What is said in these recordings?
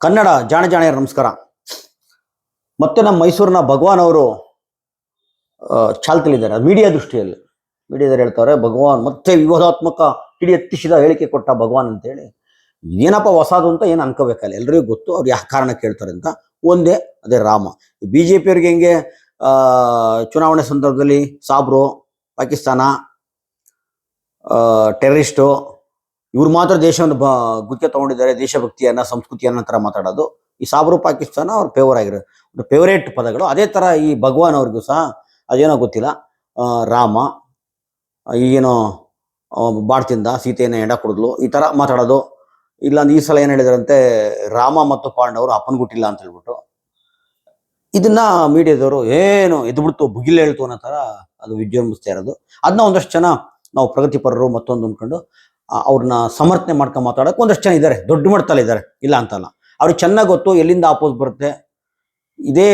ಕನ್ನಡ ಜಾಣ ಜಾಣೆಯರ ನಮಸ್ಕಾರ. ಮತ್ತೆ ನಮ್ಮ ಮೈಸೂರಿನ ಭಗವಾನ್ ಅವರು ಚಾಲ್ತಲಿದ್ದಾರೆ ಮೀಡಿಯಾ ದೃಷ್ಟಿಯಲ್ಲಿ. ಮೀಡಿಯಾದವ್ರು ಹೇಳ್ತಾರೆ, ಭಗವಾನ್ ಮತ್ತೆ ವಿವಾದಾತ್ಮಕ ಹಿಡಿ ಎತ್ತಿಸಿದ ಹೇಳಿಕೆ ಕೊಟ್ಟ ಭಗವಾನ್ ಅಂತೇಳಿ. ಏನಪ್ಪ ಹೊಸದು ಅಂತ ಏನು ಅನ್ಕೋಬೇಕಲ್ಲ? ಎಲ್ರಿಗೂ ಗೊತ್ತು, ಅವ್ರು ಯಾವ ಕಾರಣ ಕೇಳ್ತಾರೆ ಅಂತ. ಒಂದೇ, ಅದೇ ರಾಮ. ಬಿ ಜೆ ಪಿಯವ್ರಿಗೆ ಹೆಂಗೆ ಚುನಾವಣೆ ಸಂದರ್ಭದಲ್ಲಿ ಸಾಬ್ರು, ಪಾಕಿಸ್ತಾನ ಟೆರರಿಸ್ಟು ಇವ್ರು ಮಾತ್ರ ದೇಶವನ್ನು ಬ, ಗುತ್ತಿಗೆ ತಗೊಂಡಿದ್ದಾರೆ, ದೇಶಭಕ್ತಿಯನ್ನ, ಸಂಸ್ಕೃತಿಯನ್ನ ತರ ಮಾತಾಡೋದು. ಈ ಸಾಬ್ರು ಪಾಕಿಸ್ತಾನ ಅವ್ರ ಫೇವರ್ ಆಗಿರೋ ಫೇವರೇಟ್ ಪದಗಳು. ಅದೇ ತರ ಈ ಭಗವಾನ್ ಅವ್ರಿಗೂ ಸಹ ಅದೇನೋ ಗೊತ್ತಿಲ್ಲ. ರಾಮ ಈಗೇನೋ ಬಾಡ್ತಿಂದ ಸೀತೆಯನ್ನು ಎಡ ಕುಡಿದ್ಲು, ಈ ತರ ಮಾತಾಡೋದು. ಇಲ್ಲ ಈ ಸಲ ಏನು ಹೇಳಿದ್ರಂತೆ, ರಾಮ ಮತ್ತು ಪಾಂಡವರು ಅಪ್ಪನ ಗುಟ್ಟಿಲ್ಲ ಅಂತ ಹೇಳ್ಬಿಟ್ಟು. ಇದನ್ನ ಮೀಡಿಯಾದವರು ಏನು ಎದ್ಬಿಡ್ತು ಬುಗಿಲ್ ಹೇಳ್ತು ಅನ್ನೋ ತರ ಅದು ವಿಜೃಂಭಿಸ್ತಾ ಇರೋದು. ಅದನ್ನ ಒಂದಷ್ಟು ಜನ ನಾವು ಪ್ರಗತಿಪರರು ಮತ್ತೊಂದು ಅಂದ್ಕೊಂಡು ಅವ್ರನ್ನ ಸಮರ್ಥನೆ ಮಾಡ್ಕೊಂಡು ಮಾತಾಡೋಕೆ ಒಂದಷ್ಟು ಜನ ಇದ್ದಾರೆ ದೊಡ್ಡ ಮಟ್ಟದಲ್ಲಿ ಇದ್ದಾರೆ ಇಲ್ಲ ಅಂತಲ್ಲ. ಅವ್ರಿಗೆ ಚೆನ್ನಾಗಿ ಗೊತ್ತು ಎಲ್ಲಿಂದ ಆಪೋಸ್ ಬರುತ್ತೆ. ಇದೇ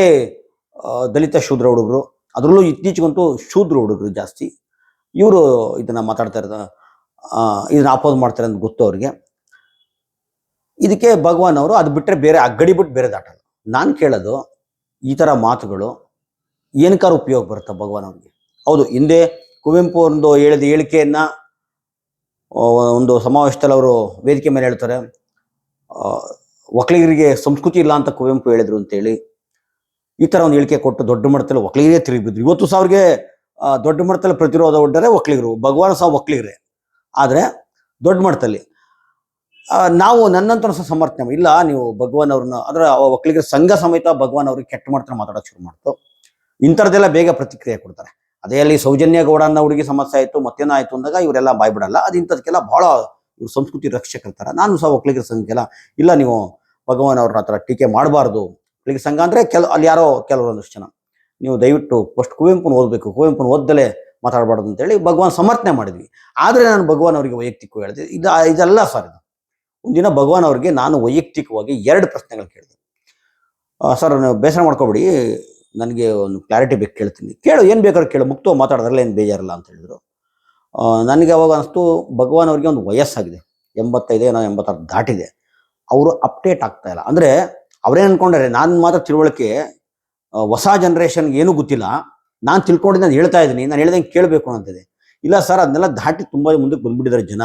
ದಲಿತ ಶೂದ್ರ ಹುಡುಗರು. ಅದರಲ್ಲೂ ಇತ್ತೀಚೆಗಂತೂ ಶೂದ್ರ ಹುಡುಗರು ಜಾಸ್ತಿ. ಇವರು ಇದನ್ನ ಮಾತಾಡ್ತಾ ಆ, ಇದನ್ನ ಆಪೋಸ್ ಮಾಡ್ತಾರೆ ಅಂತ ಗೊತ್ತು ಅವ್ರಿಗೆ. ಇದಕ್ಕೆ ಭಗವಾನ್ ಅವರು ಅದು ಬಿಟ್ಟರೆ ಬೇರೆ ಅಗ್ಗಡಿ ಬಿಟ್ಟು ಬೇರೆ ದಾಟಲ್ಲ ನಾನು ಕೇಳೋದು ಈ ಥರ ಮಾತುಗಳು ಏನಕ್ಕಾರ ಉಪಯೋಗ ಬರುತ್ತೆ ಭಗವಾನ್ ಅವ್ರಿಗೆ? ಹೌದು ಹಿಂದೆ ಕುವೆಂಪು ಒಂದು ಹೇಳಿದ ಹೇಳಿಕೆಯನ್ನ ಒಂದು ಸಮಾವೇಶದಲ್ಲಿ ಅವರು ವೇದಿಕೆ ಮೇಲೆ ಹೇಳ್ತಾರೆ ಒಕ್ಕಲಿಗರಿಗೆ ಸಂಸ್ಕೃತಿ ಇಲ್ಲ ಅಂತ ಕುವೆಂಪು ಹೇಳಿದ್ರು ಅಂತೇಳಿ. ಈ ಥರ ಒಂದು ಹೇಳಿಕೆ ಕೊಟ್ಟು ದೊಡ್ಡ ಮಟ್ಟದಲ್ಲಿ ಒಕ್ಕಲಿಗರೇ ತಿರುಗಿಬಿದ್ರು. ಇವತ್ತು ಸಾವಿರಗೆ ದೊಡ್ಡ ಮಟ್ಟದಲ್ಲಿ ಪ್ರತಿರೋಧ ಒಡ್ಡರೆ ಒಕ್ಕಲಿಗರು, ಭಗವಾನ್ ಸಹ ಒಕ್ಕಲಿಗರೇ. ಆದರೆ ದೊಡ್ಡ ಮಟ್ಟದಲ್ಲಿ ನಾವು ನನ್ನಂತರ ಸಹ ಸಮರ್ಥನೆ ಇಲ್ಲ, ನೀವು ಭಗವಾನ್ ಅವ್ರನ್ನ, ಅಂದ್ರೆ ಒಕ್ಕಲಿಗರ ಸಂಘ ಸಮೇತ ಭಗವಾನ್ ಅವ್ರಿಗೆ ಕೆಟ್ಟ ಮಾಡ್ತಾರೆ ಮಾತಾಡೋಕೆ ಶುರು ಮಾಡ್ತು. ಇಂಥದ್ದೆಲ್ಲ ಬೇಗ ಪ್ರತಿಕ್ರಿಯೆ ಕೊಡ್ತಾರೆ. ಅದೇ ಅಲ್ಲಿ ಸೌಜನ್ಯ ಗೌಡ ಅನ್ನೋ ಹುಡುಗಿ ಸಮಸ್ಯೆ ಆಯಿತು, ಮತ್ತೇನೋ ಆಯಿತು ಅಂದಾಗ ಇವರೆಲ್ಲ ಬಾಯ್ಬಿಡಲ್ಲ ಅದು ಇಂಥದಕ್ಕೆಲ್ಲ ಇವ್ರು ಸಂಸ್ಕೃತಿ ರಕ್ಷಕರ ಥರ. ನಾನು ಸಹ ಒಕ್ಕಲಿಗರ ಸಂಘಕ್ಕೆಲ್ಲ, ಇಲ್ಲ ನೀವು ಭಗವಾನ್ ಅವ್ರನ್ನ ಹತ್ರ ಟೀಕೆ ಮಾಡಬಾರ್ದು. ಒಕ್ಕಲಿಗರ ಸಂಘ ಅಂದರೆ ಕೆಲ, ಅಲ್ಲಿ ಯಾರೋ ಕೆಲವೊಂದಷ್ಟು ಜನ. ನೀವು ದಯವಿಟ್ಟು ಫಸ್ಟ್ ಕುವೆಂಪುನ ಓದಬೇಕು. ಕುವೆಂಪುನ ಓದ್ದಲೇ ಮಾತಾಡಬಾರ್ದು ಅಂತೇಳಿ ಭಗವಾನ್ ಸಮರ್ಥನೆ ಮಾಡಿದ್ವಿ. ಆದರೆ ನಾನು ಭಗವಾನ್ ಅವರಿಗೆ ವೈಯಕ್ತಿಕವಾಗಿ ಹೇಳಿದೆ, ಇದು, ಇದೆಲ್ಲ ಸರ್ ಇದು. ಒಂದಿನ ಭಗವಾನ್ ಅವರಿಗೆ ನಾನು ವೈಯಕ್ತಿಕವಾಗಿ ಎರಡು ಪ್ರಶ್ನೆಗಳು ಕೇಳಿದೆ. ಸರ್, ನೀವು ಬೇಸರ ಮಾಡ್ಕೊಬೇಡಿ. ನನಗೆ ಒಂದು ಕ್ಲಾರಿಟಿ ಬೇಕು ಕೇಳ್ತೀನಿ. ಕೇಳು, ಏನು ಬೇಕಾದ್ರೂ ಕೇಳು. ಮುಕ್ತವಾಗಿ ಮಾತಾಡೋದ್ರಲ್ಲ ಏನು ಬೇಜಾರಲ್ಲ ಅಂತ ಹೇಳಿದ್ರು. ನನಗೆ ಅವಾಗ ಅನಿಸ್ತು, ಭಗವಾನ್ ಅವ್ರಿಗೆ ಒಂದು ವಯಸ್ಸಾಗಿದೆ. ಎಂಬತ್ತೈದು ಏನೋ ಎಂಬತ್ತಾರು ದಾಟಿದೆ. ಅವರು ಅಪ್ಡೇಟ್ ಆಗ್ತಾ ಇಲ್ಲ. ಅಂದರೆ ಅವರೇನು ಅನ್ಕೊಂಡ್ರೆ, ನಾನು ಮಾತ್ರ ತಿಳುವಳಿಕೆ ಹೊಸ ಜನ್ರೇಷನ್ಗೆ ಏನೂ ಗೊತ್ತಿಲ್ಲ. ನಾನು ತಿಳ್ಕೊಂಡಿದ್ದು, ನಾನು ಹೇಳ್ತಾ ಇದ್ದೀನಿ, ನಾನು ಹೇಳ್ದಂಗೆ ಕೇಳಬೇಕು ಅಂತಿದೆ ಇಲ್ಲ ಸರ್, ಅದನ್ನೆಲ್ಲ ದಾಟಿ ತುಂಬ ಮುಂದಕ್ಕೆ ಬಂದ್ಬಿಟ್ಟಿದ್ದಾರೆ ಜನ.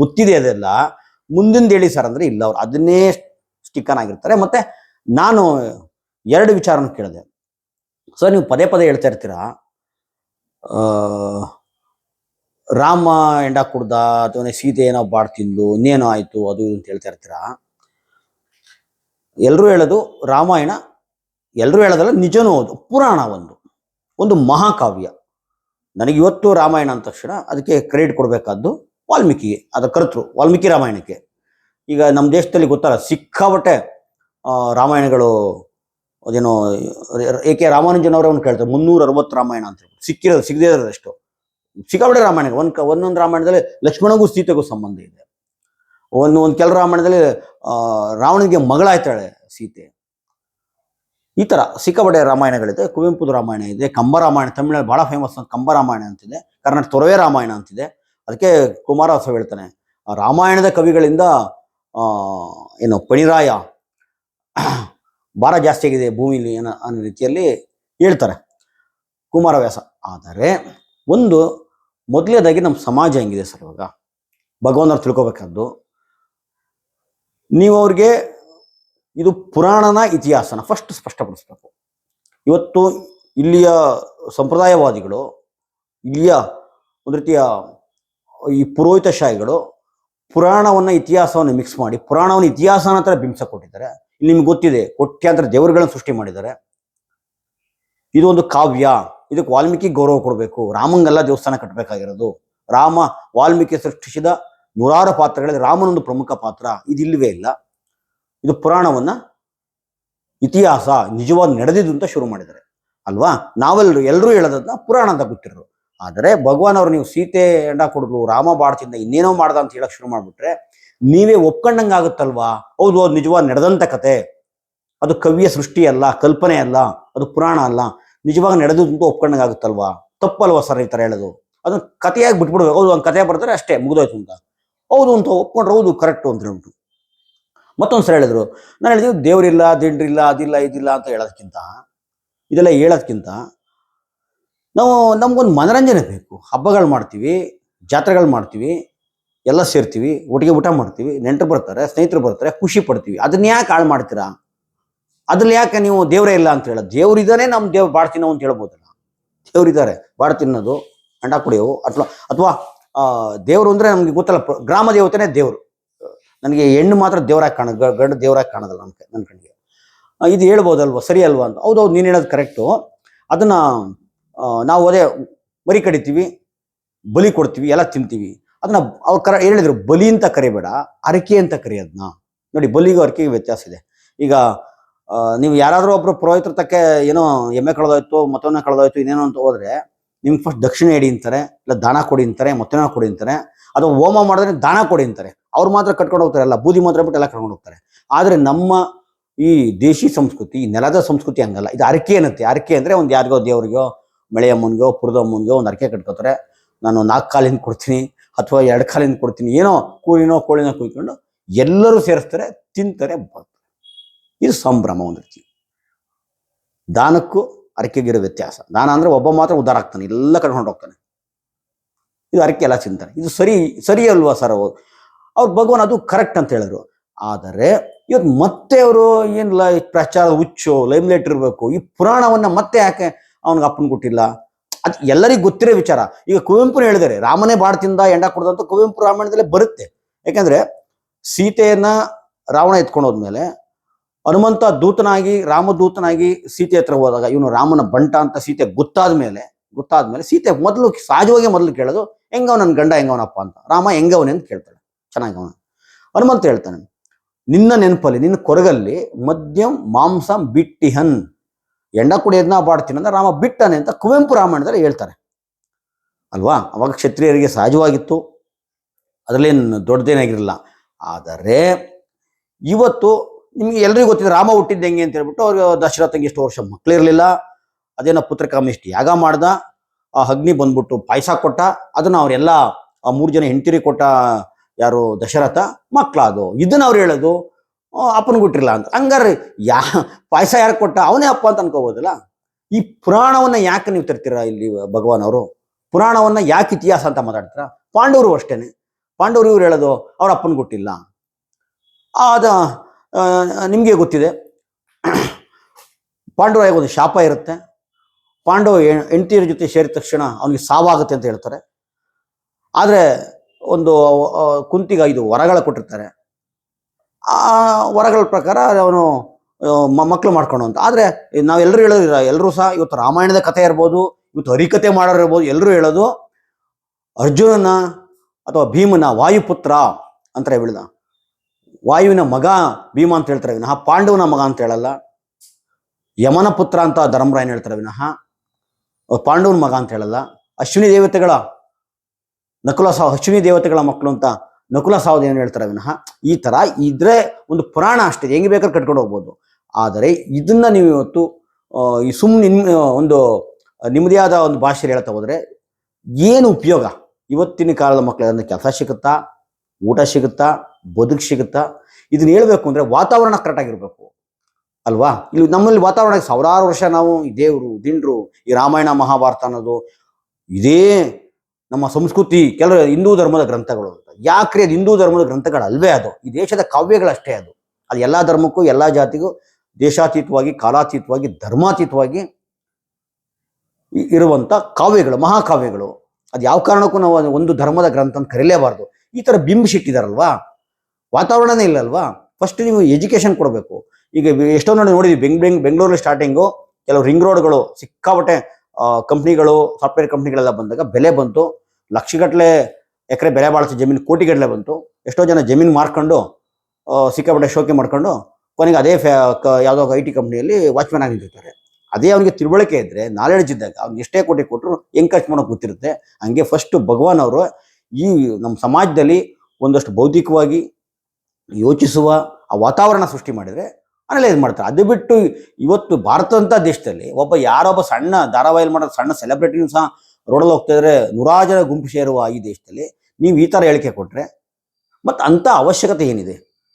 ಗೊತ್ತಿದೆ ಅದೆಲ್ಲ. ಮುಂದಿಂದ ಹೇಳಿ ಸರ್ ಅಂದರೆ ಇಲ್ಲ ಅವ್ರು. ಅದನ್ನೇ ಸ್ಟಿಕ್ಕನ್ ಆಗಿರ್ತಾರೆ. ಮತ್ತು ನಾನು ಎರಡು ವಿಚಾರನ ಕೇಳಿದೆ. ಸರ್ ನೀವು ಪದೇ ಪದೇ ಹೇಳ್ತಾ ಇರ್ತೀರಾ? ರಾಮ ಎಂಡ ಕುಡ್ದ, ಅಥವಾ ಸೀತೆ ಏನೋ ಬಾಡ್ ತಿಂದ್ಲು, ಇನ್ನೇನೋ ಆಯಿತು, ಅದು ಅಂತ ಹೇಳ್ತಾ ಇರ್ತೀರಾ? ಎಲ್ಲರೂ ಹೇಳೋದು ರಾಮಾಯಣ ಎಲ್ಲರೂ ಹೇಳೋದಲ್ಲ, ನಿಜನೂ ಅದು, ಪುರಾಣ ಒಂದು ಒಂದು ಮಹಾಕಾವ್ಯ. ನನಗೆ ಇವತ್ತು ರಾಮಾಯಣ ಅಂದ ತಕ್ಷಣ ಅದಕ್ಕೆ ಕ್ರೆಡಿಟ್ ಕೊಡಬೇಕಾದ್ದು ವಾಲ್ಮೀಕಿಗೆ ಅದ ಕರ್ತೃ, ವಾಲ್ಮೀಕಿ ರಾಮಾಯಣಕ್ಕೆ. ಈಗ ನಮ್ಮ ದೇಶದಲ್ಲಿ ಗೊತ್ತಲ್ಲ ಸಿಕ್ಕಾಬಟ್ಟೆ ರಾಮಾಯಣಗಳು ಅದೇನೋ ಎ ಕೆ ರಾಮಾನುಜನ್ ಅವ್ನು ಕೇಳ್ತಾರೆ, ಮುನ್ನೂರ ಅರವತ್ತು ರಾಮಾಯಣ ಅಂತ ಸಿಕ್ಕಿರೋದು, ಸಿಗದೇ ಇರೋದಷ್ಟು ಸಿಕ್ಕಾಬಿಡೆ ರಾಮಾಯಣ ಒಂದು ಒಂದೊಂದು ರಾಮಾಯಣದಲ್ಲಿ ಲಕ್ಷ್ಮಣಗೂ ಸೀತೆಗೂ ಸಂಬಂಧ ಇದೆ. ಒಂದು ಒಂದು ಕೆಲ ರಾಮಾಯಣದಲ್ಲಿ ರಾವಣನಿಗೆ ಮಗಳಾಯ್ತಾಳೆ ಸೀತೆ. ಈ ಥರ ಸಿಕ್ಕಾಬಡೆ ರಾಮಾಯಣಗಳಿದೆ. ಕುವೆಂಪುದ ರಾಮಾಯಣ ಇದೆ, ಕಂಬ ರಾಮಾಯಣ ತಮಿಳಲ್ಲಿ ಭಾಳ ಫೇಮಸ್ ಕಂಬ ರಾಮಾಯಣ ಅಂತಿದೆ, ಕರ್ನಾಟಕ ತೊರವೆ ರಾಮಾಯಣ ಅಂತಿದೆ. ಅದಕ್ಕೆ ಕುಮಾರವ್ಯಾಸ ಹೇಳ್ತಾನೆ, ರಾಮಾಯಣದ ಕವಿಗಳಿಂದ ಏನು, ಪಣಿರಾಯ ಭಾರ ಜಾಸ್ತಿ ಆಗಿದೆ ಭೂಮಿಲಿ ಅನ್ನೋ ಅನ್ನೋ ರೀತಿಯಲ್ಲಿ ಹೇಳ್ತಾರೆ ಕುಮಾರವ್ಯಾಸ. ಆದರೆ ಒಂದು ಮೊದಲನೇದಾಗಿ ನಮ್ಮ ಸಮಾಜ ಹೆಂಗಿದೆ ಸರ್ ಇವಾಗ? ಭಗವಂತರು ತಿಳ್ಕೊಬೇಕಾದ್ದು, ನೀವು ಅವ್ರಿಗೆ ಇದು ಪುರಾಣನ ಇತಿಹಾಸನ ಫಸ್ಟ್ ಸ್ಪಷ್ಟಪಡಿಸ್ಬೇಕು. ಇವತ್ತು ಇಲ್ಲಿಯ ಸಂಪ್ರದಾಯವಾದಿಗಳು, ಇಲ್ಲಿಯ ಒಂದು ರೀತಿಯ ಈ ಪುರೋಹಿತಶಾಹಿಗಳು ಪುರಾಣವನ್ನು ಇತಿಹಾಸವನ್ನು ಮಿಕ್ಸ್ ಮಾಡಿ, ಪುರಾಣವನ್ನು ಇತಿಹಾಸನ ಹತ್ರ ಬಿಂಬಿಸ ಕೊಟ್ಟಿದ್ದಾರೆ ನಿಮ್ಗೆ ಗೊತ್ತಿದೆ, ಕೋಟ್ಯಾಂತರ ದೇವರುಗಳನ್ನು ಸೃಷ್ಟಿ ಮಾಡಿದ್ದಾರೆ. ಇದು ಒಂದು ಕಾವ್ಯ, ಇದಕ್ಕೆ ವಾಲ್ಮೀಕಿ ಗೌರವ ಕೊಡಬೇಕು. ರಾಮಂಗೆಲ್ಲ ದೇವಸ್ಥಾನ ಕಟ್ಟಬೇಕಾಗಿರೋದು. ರಾಮ ವಾಲ್ಮೀಕಿ ಸೃಷ್ಟಿಸಿದ ನೂರಾರು ಪಾತ್ರಗಳಲ್ಲಿ ರಾಮನೊಂದು ಪ್ರಮುಖ ಪಾತ್ರ. ಇದಿಲ್ಲವೇ ಇಲ್ಲ. ಇದು ಪುರಾಣವನ್ನ ಇತಿಹಾಸ, ನಿಜವಾಗಿ ನಡೆದಿದ್ದು ಅಂತ ಶುರು ಮಾಡಿದ್ದಾರೆ. ಅಲ್ವಾ? ನಾವೆಲ್ಲರೂ ಎಲ್ಲರೂ ಹೇಳೋದನ್ನ ಪುರಾಣ ಅಂತ ಗೊತ್ತಿರೋರು. ಆದರೆ ಭಗವಾನ್ ಅವರು ನೀವು ಸೀತೆ ಎಂಡ ಕೊಡಲು ರಾಮ ಬಾಡ್ತಿಂದ ಇನ್ನೇನೋ ಮಾಡ್ದ ಅಂತ ಹೇಳಕ್ ಶುರು ಮಾಡ್ಬಿಟ್ರೆ ನೀವೇ ಒಪ್ಕೊಂಡಂಗೆ ಆಗುತ್ತಲ್ವಾ ಹೌದು ಅದು ನಿಜವಾದ ನಡೆದಂಥ ಕತೆ. ಅದು ಕವಿಯ ಸೃಷ್ಟಿ ಅಲ್ಲ, ಕಲ್ಪನೆ ಅಲ್ಲ, ಅದು ಪುರಾಣ ಅಲ್ಲ. ನಿಜವಾಗಿ ನಡೆದು ಅಂತ ಒಪ್ಕೊಂಡಂಗಾಗುತ್ತಲ್ವಾ? ತಪ್ಪಲ್ವಾ ಸರ್ ಈ ಥರ ಹೇಳೋದು? ಅದನ್ನ ಕಥೆಯಾಗಿ ಬಿಟ್ಬಿಡ್ಬೇಕು. ಹೌದು, ಒಂದು ಕಥೆ ಬರ್ತಾರೆ, ಅಷ್ಟೇ, ಮುಗಿದೋಯ್ತು ಅಂತ. ಹೌದು ಅಂತ ಒಪ್ಕೊಂಡ್ರೆ ಹೌದು ಕರೆಕ್ಟು ಅಂತ ಹೇಳ್ಬಿಟ್ಟು ಮತ್ತೊಂದು ಸಲ ಹೇಳಿದ್ರು, ನಾನು ಹೇಳಿದ್ವಿ ದೇವರಿಲ್ಲ, ದಿಂಡ್ರಿಲ್ಲ, ಅದಿಲ್ಲ, ಇದಿಲ್ಲ ಅಂತ ಹೇಳೋದಕ್ಕಿಂತ ಇದೆಲ್ಲ ಹೇಳೋದಕ್ಕಿಂತ ನಾವು ನಮ್ಗೊಂದು ಮನರಂಜನೆ ಬೇಕು. ಹಬ್ಬಗಳು ಮಾಡ್ತೀವಿ, ಜಾತ್ರೆಗಳು ಮಾಡ್ತೀವಿ ಎಲ್ಲ ಸೇರ್ತೀವಿ, ಒಟ್ಟಿಗೆ ಊಟ ಮಾಡ್ತೀವಿ, ನೆಂಟರು ಬರ್ತಾರೆ, ಸ್ನೇಹಿತರು ಬರ್ತಾರೆ, ಖುಷಿ ಪಡ್ತೀವಿ. ಅದನ್ನ ಯಾಕೆ ಹಾಳು ಮಾಡ್ತೀರಾ? ಅದ್ರಲ್ಲಿ ಯಾಕೆ ನೀವು ದೇವರೇ ಇಲ್ಲ ಅಂತ ಹೇಳೋದು? ದೇವ್ರು ಇದ್ದಾನೆ ನಮ್ಮ ದೇವ್ರು ಬಾಡ್ ತಿನ್ನೋ ಅಂತ ಹೇಳ್ಬೋದಲ್ಲ? ದೇವ್ರಿದ್ದಾರೆ ಬಾಡ್ ತಿನ್ನೋದು, ಅಂಡ ಕುಡಿಯೋ ಅಥವಾ ಅಥವಾ ದೇವರು ಅಂದರೆ ನಮಗೆ ಗೊತ್ತಲ್ಲ ಗ್ರಾಮ ದೇವತೆನೇ ದೇವರು. ನನಗೆ ಹೆಣ್ಣು ಮಾತ್ರ ದೇವರಾಗಿ ಕಾಣ ಗ- ಗಂಡು ದೇವರಾಗಿ ಕಾಣೋದಲ್ಲ ನನ್ನ ನನ್ನ ಕಣ್ಣಿಗೆ ಇದು ಹೇಳ್ಬೋದಲ್ವ, ಸರಿ ಅಲ್ವಾ ಅಂತ? ಹೌದೌದು, ನೀನು ಹೇಳೋದು ಕರೆಕ್ಟು. ಅದನ್ನು ನಾವು ಅದೇ ಮರಿ ಕಡಿತೀವಿ, ಬಲಿ ಕೊಡ್ತೀವಿ, ಎಲ್ಲ ತಿಂತೀವಿ. ಅದನ್ನ ಅವ್ರು ಕರ ಹೇಳಿದ್ರು, ಬಲಿ ಅಂತ ಕರಿಬೇಡ, ಅರಕೆ ಅಂತ ಕರಿ ಅದನ್ನ ನೋಡಿ, ಬಲಿಗೂ ಅರಕೆಗೂ ವ್ಯತ್ಯಾಸ ಇದೆ. ಈಗ ನೀವು ಯಾರಾದರೂ ಒಬ್ರು ಪುರೋಹಿತರ ತಕ್ಕೆ ಏನೋ ಎಮ್ಮೆ ಕಳೆದೋಯ್ತು ಮತವನ್ನ ಕಳೆದೋಯ್ತು, ಇನ್ನೇನೋ ಅಂತ ಹೋದ್ರೆ, ನಿಮ್ಗೆ ಫಸ್ಟ್ ದಕ್ಷಿಣ ಹಿಡಿ ಅಂತಾರೆ, ಇಲ್ಲ ದಾನ ಕೊಡಿ ಅಂತಾರೆ ಮತ್ತೊಮ್ಮೆ ಕೊಡಿ ಅಂತಾರೆ ಅದು ಹೋಮ ಮಾಡಿದ್ರೆ ದಾನ ಕೊಡಿ ಅಂತಾರೆ. ಅವ್ರು ಮಾತ್ರ ಕಟ್ಕೊಂಡು ಹೋಗ್ತಾರೆ, ಅಲ್ಲ, ಬೂದಿ ಮಾತ್ರ ಬಿಟ್ಟು ಎಲ್ಲ ಕರ್ಕೊಂಡು ಹೋಗ್ತಾರೆ. ಆದರೆ ನಮ್ಮ ಈ ದೇಶಿ ಸಂಸ್ಕೃತಿ, ಈ ನೆಲದ ಸಂಸ್ಕೃತಿ ಹಂಗಲ್ಲ. ಇದು ಅರಕೆ ಏನತ್ತೆ ಅರಕೆ ಅಂದ್ರೆ ಒಂದು ಯಾರಿಗೋ ದೇವ್ರಿಗೋ ಮಳೆಯಮ್ಮನಿಗೋ ಪುರದಮ್ಮನಿಗೋ ಒಂದು ಅರಕೆ ಕಟ್ಕೋತಾರೆ. ನಾನು ನಾಲ್ಕು ಕಾಲಿಂದ ಕೊಡ್ತೀನಿ ಅಥವಾ ಎರಡು ಕಾಲಿಂದ ಕೊಡ್ತೀನಿ, ಏನೋ ಕೂಳಿನೋ ಕೋಳಿನೋ ಕುಯ್ಕೊಂಡು ಎಲ್ಲರೂ ಸೇರಿಸ್ತಾರೆ, ತಿಂತಾರೆ ಬರ್ತಾರೆ ಇದು ಸಂಭ್ರಮ ಒಂದು ರೀತಿ. ದಾನಕ್ಕೂ ಅರಕೆಗಿರೋ ವ್ಯತ್ಯಾಸ. ದಾನ ಅಂದರೆ ಒಬ್ಬ ಮಾತ್ರ ಉದ್ಧಾರ ಆಗ್ತಾನೆ, ಎಲ್ಲ ಕಟ್ಕೊಂಡು ಹೋಗ್ತಾನೆ. ಇದು ಅರಕೆ ಎಲ್ಲ ತಿಂತಾನೆ ಇದು ಸರಿ ಸರಿ ಅಲ್ವಾ ಸರ್ ಅವ್ರು? ಅವ್ರು ಭಗವಾನ್ ಅದು ಕರೆಕ್ಟ್ ಅಂತ ಹೇಳಿದ್ರು. ಆದರೆ ಇವತ್ತು ಮತ್ತೆ ಅವರು ಏನಿಲ್ಲ ಪ್ರಚಾರ ಹುಚ್ಚು ಲೈಮ್ಲೈಟ್ ಇರಬೇಕು, ಈ ಪುರಾಣವನ್ನು ಮತ್ತೆ ಯಾಕೆ ಅವನಿಗೆ ಅಪ್ಪನ ಕೊಟ್ಟಿಲ್ಲ? ಅದು ಎಲ್ಲರಿಗೂ ಗೊತ್ತಿರೋ ವಿಚಾರ. ಈಗ ಕುವೆಂಪು ಹೇಳಿದ್ದಾರೆ ರಾಮನೇ ಬಾಡ್ ತಿಂದ, ಎಂಡ ಕೊಡೋದಂತ ಕುವೆಂಪು ರಾಮಾಯಣದಲ್ಲೇ ಬರುತ್ತೆ. ಯಾಕಂದ್ರೆ ಸೀತೆಯನ್ನ ರಾವಣ ಎತ್ಕೊಂಡು ಹೋದ್ಮೇಲೆ ಹನುಮಂತ ದೂತನಾಗಿ ರಾಮದೂತನಾಗಿ ಸೀತೆ ಹತ್ರ ಹೋದಾಗ, ಇವನು ರಾಮನ ಬಂಟ ಅಂತ ಸೀತೆ ಗೊತ್ತಾದ ಮೇಲೆ ಗೊತ್ತಾದ ಮೇಲೆ ಸೀತೆ ಮೊದಲು ಸಹಜವಾಗಿ ಮೊದಲು ಕೇಳೋದು ಹೆಂಗವ ನನ್ನ ಗಂಡ ಹೆಂಗವನಪ್ಪ ಅಂತ. ರಾಮ ಹೆಂಗವನೇ ಅಂತ ಕೇಳ್ತಾಳೆ. ಚೆನ್ನಾಗಿ ಹನುಮಂತ ಹೇಳ್ತಾನೆ, ನಿನ್ನ ನೆನಪಲ್ಲಿ, ನಿನ್ನ ಕೊರಗಲ್ಲಿ ಮದ್ಯಂ ಮಾಂಸ ಬಿಟ್ಟಿಹನ್. ಎಂಡ ಕುಡಿಯೋದನ್ನ ಬಾಡ್ತೀನಿ ಅಂದ್ರೆ ರಾಮ ಬಿಟ್ಟನೆ ಅಂತ ಕುವೆಂಪು ರಾಮಾಯಣದಲ್ಲಿ ಹೇಳ್ತಾರೆ. ಅಲ್ವಾ? ಅವಾಗ ಕ್ಷತ್ರಿಯರಿಗೆ ಸಹಜವಾಗಿತ್ತು. ಅದರಲ್ಲೇನು ದೊಡ್ಡದೇನಾಗಿರಲಿಲ್ಲ. ಆದರೆ ಇವತ್ತು ನಿಮಗೆ ಎಲ್ರಿಗೂ ಗೊತ್ತಿದೆ ರಾಮ ಹುಟ್ಟಿದ್ದು ಹೆಂಗೆ ಅಂತ ಹೇಳ್ಬಿಟ್ಟು ಅವ್ರಿಗೆ ದಶರಥಂಗೆ ಇಷ್ಟು ವರ್ಷ ಮಕ್ಕಳಿರಲಿಲ್ಲ. ಅದೇನೋ ಪುತ್ರಕಾಮಿಷ್ಟಿ ಯಾಗ ಮಾಡ್ದ. ಆ ಅಗ್ನಿ ಬಂದ್ಬಿಟ್ಟು ಪಾಯಸ ಕೊಟ್ಟ. ಅದನ್ನು ಅವರೆಲ್ಲ ಆ ಮೂರು ಜನ ಹೆಂಡತಿರಿ ಕೊಟ್ಟ ಯಾರು ದಶರಥ ಮಕ್ಕಳದು ಇದನ್ನು ಅವ್ರು ಹೇಳೋದು ಅಪ್ಪನ ಕೊಟ್ಟಿರಲ್ಲ ಅಂತ. ಹಂಗಾರೆ ಯಾ, ಪಾಯಸ ಯಾರು ಕೊಟ್ಟ? ಅವನೇ ಅಪ್ಪ ಅಂತ ಅನ್ಕೋಬೋದಲ್ಲ? ಈ ಪುರಾಣವನ್ನ ಯಾಕೆ ನೀವು ತರ್ತೀರಾ ಇಲ್ಲಿ, ಭಗವಾನ್ ಅವರು? ಪುರಾಣವನ್ನ ಯಾಕೆ ಇತಿಹಾಸ ಅಂತ ಮಾತಾಡ್ತೀರಾ? ಪಾಂಡವರು ಅಷ್ಟೇನೆ. ಪಾಂಡವರು ಇವ್ರು ಹೇಳೋದು, ಅವ್ರ ಅಪ್ಪನ ಗುಟ್ಟಿಲ್ಲ ಅದ ನಿಮಗೆ ಗೊತ್ತಿದೆ. ಪಾಂಡವ ಒಂದು ಶಾಪ ಇರುತ್ತೆ. ಪಾಂಡವ ಹೆಂಡತಿಯರ ಜೊತೆ ಸೇರಿದ ತಕ್ಷಣ ಅವನಿಗೆ ಸಾವಾಗುತ್ತೆ ಅಂತ ಹೇಳ್ತಾರೆ. ಆದರೆ, ಒಂದು ಕುಂತಿಗೆ ಇದು ವರಗಳ ಕೊಟ್ಟಿರ್ತಾರೆ. ಆ ವರಗಳ ಪ್ರಕಾರ ಅವನು ಮಕ್ಕಳು ಮಾಡ್ಕೊಂಡು ಅಂತ. ಆದರೆ ನಾವೆಲ್ಲರೂ ಹೇಳೋದಿಲ್ಲ. ಎಲ್ಲರೂ ಸಹ ಇವತ್ತು ರಾಮಾಯಣದ ಕಥೆ ಇರ್ಬೋದು, ಇವತ್ತು ಹರಿಕತೆ ಮಾಡೋರು ಇರ್ಬೋದು ಎಲ್ಲರೂ ಹೇಳೋದು, ಅರ್ಜುನನ ಅಥವಾ ಭೀಮನ ವಾಯುಪುತ್ರ ಅಂತ ಹೇಳಿದ ವಾಯುವಿನ ಮಗ ಭೀಮ ಅಂತ ಹೇಳ್ತಾರೆ ವಿನಃ, ಪಾಂಡವನ ಮಗ ಅಂತ ಹೇಳಲ್ಲ. ಯಮನ ಪುತ್ರ ಅಂತ ಧರ್ಮರಾಯನ್ ಹೇಳ್ತಾರೆ ವಿನಃ ಪಾಂಡವನ ಮಗ ಅಂತ ಹೇಳಲ್ಲ. ಅಶ್ವಿನಿ ದೇವತೆಗಳ, ನಕುಲ ಸಹ ಅಶ್ವಿನಿ ದೇವತೆಗಳ ಮಕ್ಕಳು ಅಂತ ನಕುಲ ಏನು ಹೇಳ್ತಾರೆ ವಿನಃ, ಈ ತರ ಇದ್ರೆ ಒಂದು ಪುರಾಣ ಅಷ್ಟೇ, ಹೆಂಗೆ ಬೇಕಾದ್ರೆ ಕಟ್ಕೊಂಡು ಹೋಗ್ಬೋದು. ಆದರೆ ಇದನ್ನ ನೀವು ಇವತ್ತು ಈ ಸುಮ್ಮನೆ ಒಂದು ನಿಮ್ಮದೇ ಒಂದು ಭಾಷೆಯಲ್ಲಿ ಹೇಳ್ತಾ ಹೋದರೆ ಏನು ಉಪಯೋಗ? ಇವತ್ತಿನ ಕಾಲದ ಮಕ್ಕಳ ಕೆಲಸ ಸಿಗುತ್ತಾ? ಊಟ ಸಿಗುತ್ತಾ? ಬದುಕು ಸಿಗುತ್ತಾ? ಇದನ್ನ ಹೇಳ್ಬೇಕು ಅಂದ್ರೆ ವಾತಾವರಣ ಕರೆಕ್ಟ್ ಆಗಿರ್ಬೇಕು. ಅಲ್ವಾ? ಇಲ್ಲಿ ನಮ್ಮಲ್ಲಿ ವಾತಾವರಣ, ಸಾವಿರಾರು ವರ್ಷ ನಾವು ದೇವರು, ದಿಂಡ್ರು, ಈ ರಾಮಾಯಣ, ಮಹಾಭಾರತ ಅನ್ನೋದು ಇದೇ ನಮ್ಮ ಸಂಸ್ಕೃತಿ ಕೆಲವು ಹಿಂದೂ ಧರ್ಮದ ಗ್ರಂಥಗಳು ಅಂತ. ಯಾಕ್ರಿ ಅದು ಹಿಂದೂ ಧರ್ಮದ ಗ್ರಂಥಗಳಲ್ವೇ ಅದು? ಈ ದೇಶದ ಕಾವ್ಯಗಳಷ್ಟೇ ಅದು. ಅದು ಎಲ್ಲಾ ಧರ್ಮಕ್ಕೂ, ಎಲ್ಲಾ ಜಾತಿಗೂ ದೇಶಾತೀತವಾಗಿ, ಕಾಲಾತೀತವಾಗಿ, ಧರ್ಮಾತೀತವಾಗಿ ಇ- ಇರುವಂತ ಕಾವ್ಯಗಳು, ಮಹಾಕಾವ್ಯಗಳು. ಅದು ಯಾವ ಕಾರಣಕ್ಕೂ ನಾವು ಒಂದು ಧರ್ಮದ ಗ್ರಂಥ ಅಂತ ಕರೀಲೇಬಾರ್ದು. ಈ ತರ ಬಿಂಬಿಸಿಟ್ಟಿದಾರಲ್ವಾ? ವಾತಾವರಣನೇ ಇಲ್ಲಲ್ವಾ? ಫಸ್ಟ್ ನೀವು ಎಜುಕೇಶನ್ ಕೊಡಬೇಕು. ಈಗ ಎಷ್ಟೋ ನೋಡಿ ನೋಡಿದ್ವಿ, ಬೆಂಗ್ ಬೆಂಗ್, ಬೆಂಗಳೂರಲ್ಲಿ ಸ್ಟಾರ್ಟಿಂಗು ಕೆಲವು ರಿಂಗ್ ರೋಡ್ಗಳು ಸಿಕ್ಕಾಪಟ್ಟೆ ಕಂಪ್ನಿಗಳು ಸಾಫ್ಟ್ವೇರ್ ಕಂಪ್ನಿಗಳೆಲ್ಲ ಬಂದಾಗ ಬೆಲೆ ಬಂತು. ಲಕ್ಷಗಟ್ಟಲೆ ಎಕರೆ ಬೆಲೆ ಬಾಳಿಸಿ ಜಮೀನು, ಕೋಟಿಗಟ್ಟಲೆ ಬಂತು. ಎಷ್ಟೋ ಜನ ಜಮೀನು ಮಾರ್ಕೊಂಡು ಸಿಕ್ಕಾಪಟ್ಟೆ ಶೋಕಿ ಮಾಡ್ಕೊಂಡು, ಕೊನೆಗೆ ಅದೇ ಫ್ಯಾ, ಕ- ಯಾವುದೋ ಐ ಟಿ ಕಂಪ್ನಿಯಲ್ಲಿ ವಾಚ್ಮ್ಯಾನ್ ಆಗಿ ನಿಂತಿರ್ತಾರೆ. ಅದೇ ಅವನಿಗೆ ತಿಳುವಳಿಕೆ ಇದ್ದರೆ ನಾಲೆಡ್ಜ್ ಇದ್ದಾಗ ಅವ್ನಿಗೆ ಎಷ್ಟೇ ಕೋಟಿ ಕೊಟ್ಟರು ಹೆಂಗೆ ಖರ್ಚು ಮಾಡೋಕೆ ಗೊತ್ತಿರುತ್ತೆ. ಹಂಗೆ ಫಸ್ಟ್ ಭಗವಾನ್ ಅವರು ಈ ನಮ್ಮ ಸಮಾಜದಲ್ಲಿ ಒಂದಷ್ಟು ಬೌದ್ಧಿಕವಾಗಿ ಯೋಚಿಸುವ ಆ ವಾತಾವರಣ ಸೃಷ್ಟಿ ಮಾಡಿದ್ರೆ ಅನಲೈಸ್ ಮಾಡ್ತಾರೆ. ಅದು ಬಿಟ್ಟು ಇವತ್ತು ಭಾರತ ಅಂತ ದೇಶದಲ್ಲಿ ಒಬ್ಬ ಯಾರೊಬ್ಬ ಸಣ್ಣ ಧಾರಾವಾಹಿಲಿ ಮಾಡೋ ಸಣ್ಣ ಸೆಲೆಬ್ರಿಟಿನೂ ಸಹ ರೋಡಲ್ಲಿ ಹೋಗ್ತಾ ಇದ್ರೆ ನೂರಾರು ಜನ ಗುಂಪು ಸೇರುವ ಈ ದೇಶದಲ್ಲಿ ನೀವು ಈ ಥರ ಹೇಳಿಕೆ ಕೊಟ್ಟರೆ ಮತ್ತು ಅಂಥ ಅವಶ್ಯಕತೆ ಏನಿದೆ?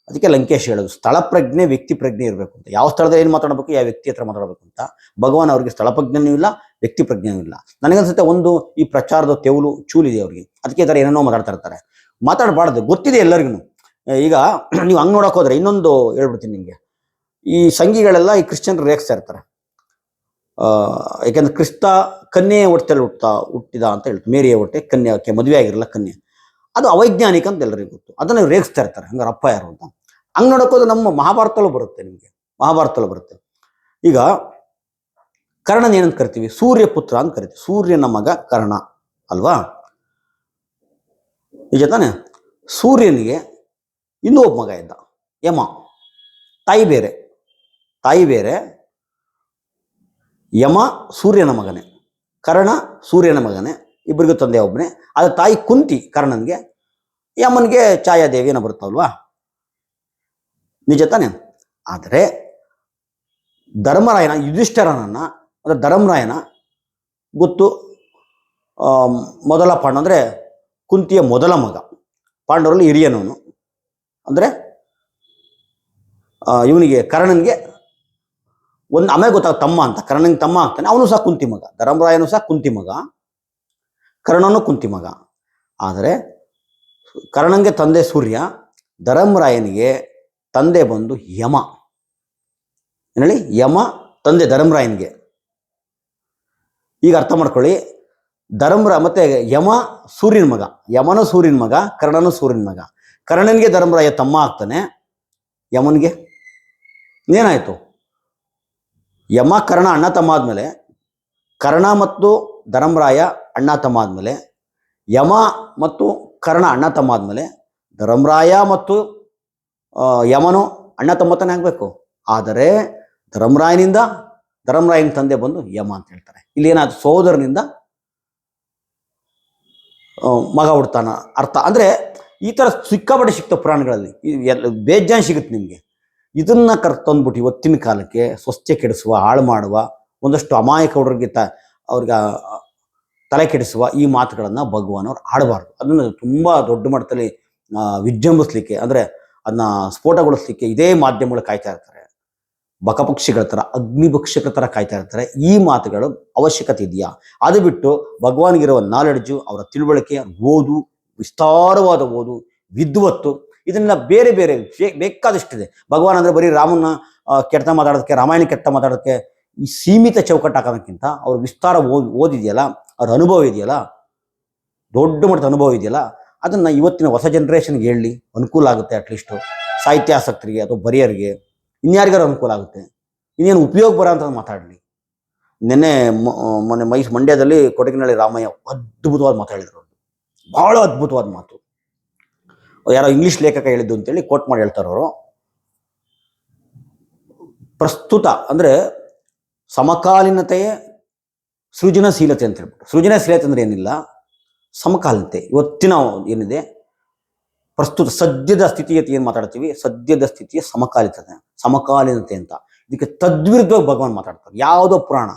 ಅದಕ್ಕೆ ಲಂಕೇಶ್ ಹೇಳೋದು, ಸ್ಥಳ ಪ್ರಜ್ಞೆ ವ್ಯಕ್ತಿ ಪ್ರಜ್ಞೆ ಇರಬೇಕು ಅಂತ. ಯಾವ ಸ್ಥಳದಲ್ಲಿ ಏನು ಮಾತಾಡಬೇಕು, ಯಾವ ವ್ಯಕ್ತಿ ಹತ್ರ ಮಾತಾಡಬೇಕು ಅಂತ. ಭಗವಾನ್ ಅವ್ರಿಗೆ ಸ್ಥಳ ಪ್ರಜ್ಞೆನೂ ಇಲ್ಲ, ವ್ಯಕ್ತಿ ಪ್ರಜ್ಞೆನೂ ಇಲ್ಲ. ನನಗನ್ಸುತ್ತೆ ಒಂದು ಈ ಪ್ರಚಾರದ ತೆವಲು ಚೂಲಿದೆ ಅವ್ರಿಗೆ. ಅದಕ್ಕೆ ಥರ ಏನೇನೋ ಮಾತಾಡ್ತಾ ಇರ್ತಾರೆ. ಮಾತಾಡಬಾರ್ದು, ಗೊತ್ತಿದೆ ಎಲ್ಲರಿಗೂ ಈಗ ನೀವು ಹಂಗೆ ನೋಡೋಕೆ ಹೋದ್ರೆ ಇನ್ನೊಂದು ಹೇಳ್ಬಿಡ್ತೀನಿ ನಿಮಗೆ ಈ ಸಂಘಿಗಳೆಲ್ಲ ಈ ಕ್ರಿಶ್ಚಿಯನ್ ರೇಗಿಸ್ತಾ ಇರ್ತಾರೆ. ಯಾಕಂದ್ರೆ ಕ್ರಿಸ್ತ ಕನ್ಯೆಯ ಹೊಟ್ಟೆಯಲ್ಲಿ ಹುಟ್ಟಾ ಹುಟ್ಟಿದ ಅಂತ ಹೇಳ್ತಾರೆ. ಮೇರಿಯ ಹೊಟ್ಟೆ, ಕನ್ಯೆ ಆಕೆ ಮದುವೆ ಆಗಿರಲ್ಲ ಕನ್ಯೆ. ಅದು ಅವೈಜ್ಞಾನಿಕ ಅಂತ ಎಲ್ಲರಿಗೂ ಗೊತ್ತು. ಅದನ್ನ ರೇಗಿಸ್ತಾ ಇರ್ತಾರೆ, ಹಂಗಾರೆ ಅಪ್ಪ ಯಾರು ಅಂತ. ಹಂಗೆ ನೋಡೋಕೋದು ನಮ್ಮ ಮಹಾಭಾರತಲ್ಲೂ ಬರುತ್ತೆ ನಿಮಗೆ. ಮಹಾಭಾರತಲ್ಲೂ ಬರುತ್ತೆ. ಈಗ ಕರ್ಣನ ಏನಂತ ಕರಿತೀವಿ? ಸೂರ್ಯ ಪುತ್ರ ಅಂತ ಕರಿತೀವಿ. ಸೂರ್ಯನ ಮಗ ಕರ್ಣ, ಅಲ್ವಾ? ನಿಜ ತಾನೆ? ಸೂರ್ಯನಿಗೆ ಇನ್ನೂ ಒಬ್ಬ ಮಗ ಇದ್ದ, ಯಮ, ತಾಯಿ ಬೇರೆ. ತಾಯಿ ಬೇರೆ, ಯಮ ಸೂರ್ಯನ ಮಗನೇ, ಕರ್ಣ ಸೂರ್ಯನ ಮಗನೇ ಇಬ್ಬರಿಗೂ ತಂದೆ ಒಬ್ಬನೇ. ಆದರೆ ತಾಯಿ ಕುಂತಿ ಕರ್ಣನ್ಗೆ, ಯಮನ್ಗೆ ಛಾಯಾದೇವಿ ಏನೋ ಬರ್ತಾವಲ್ವಾ ನಿಜ ತಾನೆ? ಆದರೆ ಧರ್ಮರಾಯನ, ಯುಧಿಷ್ಠರನನ್ನು, ಅಂದರೆ ಧರ್ಮರಾಯನ ಗೊತ್ತು ಮೊದಲ ಪಾಂಡ ಅಂದರೆ ಕುಂತಿಯ ಮೊದಲ ಮಗ. ಪಾಂಡವರಲ್ಲಿ ಹಿರಿಯನವನು. ಅಂದರೆ ಇವನಿಗೆ ಕರ್ಣನ್ಗೆ ಒಂದು ಆಮೇಲೆ ಗೊತ್ತಾಗ ತಮ್ಮ ಅಂತ. ಕರ್ಣನಿಗೆ ತಮ್ಮ ಆಗ್ತಾನೆ. ಅವನು ಸಹ ಕುಂತಿ ಮಗ. ಧರ್ಮರಾಯನು ಸಹ ಕುಂತಿ ಮಗ. ಕರ್ಣನು ಕುಂತಿ ಮಗ. ಆದರೆ ಕರ್ಣಂಗೆ ತಂದೆ ಸೂರ್ಯ, ಧರ್ಮರಾಯನಿಗೆ ತಂದೆ ಬಂದು ಯಮ. ಏನೇಳಿ ಯಮ, ತಂದೆ ಧರ್ಮರಾಯನಿಗೆ. ಈಗ ಅರ್ಥ ಮಾಡ್ಕೊಳ್ಳಿ. ಧರ್ಮರ ಮತ್ತೆ ಯಮ ಸೂರ್ಯನ ಮಗ. ಯಮನು ಸೂರ್ಯನ ಮಗ, ಕರ್ಣನು ಸೂರ್ಯನ ಮಗ. ಕರ್ಣನಿಗೆ ಧರ್ಮರಾಯ ತಮ್ಮ ಆಗ್ತಾನೆ. ಯಮನಿಗೆ? ಏನಾಯ್ತು? ಯಮ, ಕರ್ಣ, ಅಣ್ಣ, ತಮ್ಮ ಆದಮೇಲೆ, ಕರ್ಣ ಮತ್ತು ಧರ್ಮರಾಯ ಅಣ್ಣ, ತಮ್ಮ ಆದಮೇಲೆ, ಯಮ ಮತ್ತು ಕರ್ಣ, ಅಣ್ಣ, ತಮ್ಮ ಆದಮೇಲೆ ಧರ್ಮರಾಯ ಮತ್ತು ಯಮನು ಅಣ್ಣ ತಮ್ಮತನೇ ಆಗಬೇಕು. ಆದರೆ ಧರ್ಮರಾಯನಿಂದ ಧರ್ಮರಾಯನ ತಂದೆ ಬಂದು ಯಮ ಅಂತ ಹೇಳ್ತಾರೆ. ಇಲ್ಲಿ ಏನಾದ್ರು ಸೋದರನಿಂದ ಮಗ ಹುಡ್ತಾನ ಅರ್ಥ. ಅಂದ್ರೆ ಈ ತರ ಸಿಕ್ಕಾಪಟ್ಟೆ ಸಿಕ್ತ ಪುರಾಣಗಳಲ್ಲಿ ಬೇಜಾನ್ ಸಿಗುತ್ತೆ ನಿಮಗೆ. ಇದನ್ನ ಕರ್ತಂದ್ಬಿಟ್ಟು ಇವತ್ತಿನ ಕಾಲಕ್ಕೆ ಸ್ವಸ್ಥೆ ಕೆಡಿಸುವ, ಹಾಳು ಮಾಡುವ, ಒಂದಷ್ಟು ಅಮಾಯಕ ಹುಡುಗರಿಗೆ ತ, ಅವ್ರಿಗೆ ತಲೆ ಕೆಡಿಸುವ ಈ ಮಾತುಗಳನ್ನು ಭಗವಾನ್ ಅವ್ರು ಆಡಬಾರ್ದು. ಅದನ್ನು ತುಂಬಾ ದೊಡ್ಡ ಮಟ್ಟದಲ್ಲಿ ವಿಜೃಂಭಿಸ್ಲಿಕ್ಕೆ ಅಂದ್ರೆ ಅದನ್ನ ಸ್ಫೋಟಗೊಳಿಸ್ಲಿಕ್ಕೆ ಇದೇ ಮಾಧ್ಯಮಗಳು ಕಾಯ್ತಾ ಇರ್ತಾರೆ. ಬಕಪಕ್ಷಿಗಳ ತರ ಅಗ್ನಿಪಕ್ಷಿಗಳ ತರ ಕಾಯ್ತಾ ಇರ್ತಾರೆ. ಈ ಮಾತುಗಳು ಅವಶ್ಯಕತೆ ಇದೆಯಾ? ಅದು ಬಿಟ್ಟು ಭಗವಾನ್ಗಿರುವ ನಾಲೆಡ್ಜು, ಅವರ ತಿಳುವಳಿಕೆ, ಓದು, ವಿಸ್ತಾರವಾದ ಓದು, ವಿದ್ವತ್ತು ಇದನ್ನ ಬೇರೆ ಬೇರೆ ಬೇಕಾದಷ್ಟು ಬೇಕಾದಷ್ಟಿದೆ. ಭಗವಾನ್ ಅಂದ್ರೆ ಬರೀ ರಾಮನ ಕೆಟ್ಟ ಮಾತಾಡೋದಕ್ಕೆ, ರಾಮಾಯಣ ಕೆಟ್ಟ ಮಾತಾಡೋದಕ್ಕೆ ಈ ಸೀಮಿತ ಚೌಕಟ್ಟು ಹಾಕೋದಕ್ಕಿಂತ ಅವ್ರ ವಿಸ್ತಾರ ಓದ್ ಓದಿದೆಯಲ್ಲ, ಅವ್ರ ಅನುಭವ ಇದೆಯಲ್ಲ, ದೊಡ್ಡ ಮಟ್ಟದ ಅನುಭವ ಇದೆಯಲ್ಲ, ಅದನ್ನ ಇವತ್ತಿನ ಹೊಸ ಜನ್ರೇಷನ್ಗೆ ಹೇಳಿ ಅನುಕೂಲ ಆಗುತ್ತೆ ಅಟ್ಲೀಸ್ಟು ಸಾಹಿತ್ಯಾಸಕ್ತರಿಗೆ ಅಥವಾ ಬರಿಯರಿಗೆ, ಇನ್ಯಾರಿಗಾರು ಅನುಕೂಲ ಆಗುತ್ತೆ. ಇನ್ನೇನು ಉಪಯೋಗ ಬರೋ ಅಂತ ಮಾತಾಡಲಿ. ನಿನ್ನೆ ಮೊನ್ನೆ ಮೈಸ್ ಮಂಡ್ಯದಲ್ಲಿ ಕೊಡಗಿನಳ್ಳಿ ರಾಮಯ್ಯ ಅದ್ಭುತವಾದ ಮಾತಾಡಿದ್ರು ಬಹಳ ಅದ್ಭುತವಾದ ಮಾತು. ಯಾರೋ ಇಂಗ್ಲಿಷ್ ಲೇಖಕ ಹೇಳಿದ್ದು ಅಂತೇಳಿ ಕೋಟ್ ಮಾಡಿ ಹೇಳ್ತಾರೆ ಅವರು. ಪ್ರಸ್ತುತ ಅಂದ್ರೆ ಸಮಕಾಲೀನತೆಯೇ ಸೃಜನಶೀಲತೆ ಅಂತ ಹೇಳ್ಬಿಟ್ಟು. ಸೃಜನಶೀಲತೆ ಅಂದ್ರೆ ಏನಿಲ್ಲ, ಸಮಕಾಲೀನತೆ. ಇವತ್ತಿನ ಏನಿದೆ, ಪ್ರಸ್ತುತ ಸದ್ಯದ ಸ್ಥಿತಿಯತೆ ಏನು ಮಾತಾಡ್ತೀವಿ? ಸದ್ಯದ ಸ್ಥಿತಿಯ ಸಮಕಾಲೀನತೆ ಸಮಕಾಲೀನತೆ ಅಂತ. ಇದಕ್ಕೆ ತದ್ವಿರುದ್ಧವಾಗಿ ಭಗವಾನ್ ಮಾತಾಡ್ತಾರೆ. ಯಾವುದೋ ಪುರಾಣ.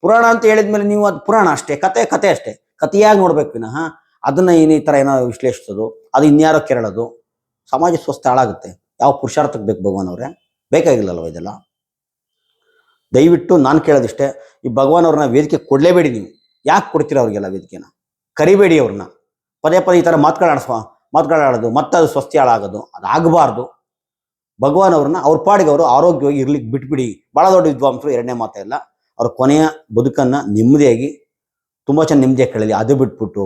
ಪುರಾಣ ಅಂತ ಹೇಳಿದ್ಮೇಲೆ ನೀವು ಅದು ಪುರಾಣ ಅಷ್ಟೇ, ಕತೆ ಕತೆ ಅಷ್ಟೇ. ಕತೆಯಾಗಿ ನೋಡ್ಬೇಕು ವಿನಃ. ಅದನ್ನ ಏನೇ ತರ ಏನೋ ವಿಶ್ಲೇಷಿಸೋದು. ಅದು ಇನ್ಯಾರೋ ಕೆರಳೋದು ಸಮಾಜ ಸ್ವಸ್ಥ ಹಾಳಾಗುತ್ತೆ. ಯಾವ ಪುರುಷಾರ್ಥಕ್ಕೆ ಬೇಕು ಭಗವಾನ್ ಅವರೇ? ಬೇಕಾಗಿಲ್ಲಲ್ವ ಇದೆಲ್ಲ? ದಯವಿಟ್ಟು ನಾನು ಕೇಳೋದಿಷ್ಟೇ, ಈ ಭಗವಾನ್ ಅವ್ರನ್ನ ವೇದಿಕೆ ಕೊಡಲೇಬೇಡಿ ನೀವು. ಯಾಕೆ ಕೊಡ್ತೀರ ಅವ್ರಿಗೆಲ್ಲ ವೇದಿಕೆನ? ಕರಿಬೇಡಿ ಅವ್ರನ್ನ. ಪದೇ ಪದೇ ಈ ಥರ ಮಾತುಗಳಾಡಿಸುವ ಮಾತುಗಳಾಡೋದು ಮತ್ತೆ ಅದು ಸ್ವಸ್ತಿ ಹಾಳಾಗೋದು ಅದಾಗಬಾರ್ದು ಭಗವಾನ್ ಅವ್ರನ್ನ ಅವ್ರ ಪಾಡಿಗೆ ಅವರು ಆರೋಗ್ಯವಾಗಿ ಇರ್ಲಿಕ್ಕೆ ಬಿಟ್ಬಿಡಿ. ಭಾಳ ದೊಡ್ಡ ವಿದ್ವಾಂಸರು, ಎರಡನೇ ಮಾತೇ ಇಲ್ಲ. ಅವ್ರ ಕೊನೆಯ ಬದುಕನ್ನು ನೆಮ್ಮದಿಯಾಗಿ, ತುಂಬ ಚೆನ್ನಾಗಿ ನೆಮ್ಮದಿಯಾಗಿ ಕಳೀಲಿ. ಅದು ಬಿಟ್ಬಿಟ್ಟು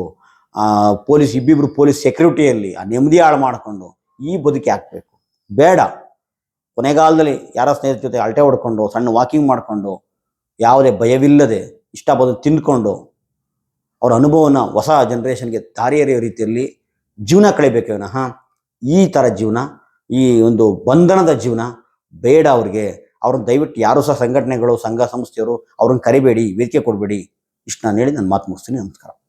ಆ ಪೊಲೀಸ್, ಇಬ್ಬಿಬ್ರು ಪೊಲೀಸ್ ಸೆಕ್ಯೂರಿಟಿಯಲ್ಲಿ ಆ ನೆಮ್ಮದಿ ಹಾಳು ಮಾಡಿಕೊಂಡು ಈ ಬದುಕಿ ಹಾಕ್ಬೇಕು. ಬೇಡ. ಕೊನೆಗಾಲದಲ್ಲಿ ಯಾರೋ ಸ್ನೇಹಿತರ ಜೊತೆ ಅಲ್ಟೆ ಹೊಡ್ಕೊಂಡು, ಸಣ್ಣ ವಾಕಿಂಗ್ ಮಾಡಿಕೊಂಡು, ಯಾವುದೇ ಭಯವಿಲ್ಲದೆ ಇಷ್ಟ ಬದು ತಿಂದ್ಕೊಂಡು, ಅವರ ಅನುಭವನ ಹೊಸ ಜನ್ರೇಷನ್ಗೆ ದಾರಿ ಎರೆಯೋ ರೀತಿಯಲ್ಲಿ ಜೀವನ ಕಳಿಬೇಕು ವಿನಃ ಈ ಥರ ಜೀವನ, ಈ ಒಂದು ಬಂಧನದ ಜೀವನ ಬೇಡ ಅವ್ರಿಗೆ. ಅವ್ರನ್ನ ದಯವಿಟ್ಟು ಯಾರು ಸಹ ಸಂಘಟನೆಗಳು, ಸಂಘ ಸಂಸ್ಥೆಯವರು ಅವ್ರನ್ನ ಕರಿಬೇಡಿ, ವೇದಿಕೆ ಕೊಡಬೇಡಿ. ಇಷ್ಟು ನಾನು ಹೇಳಿ ನಾನು ಮಾತು ಮುಗಿಸ್ತೀನಿ. ನಮಸ್ಕಾರ.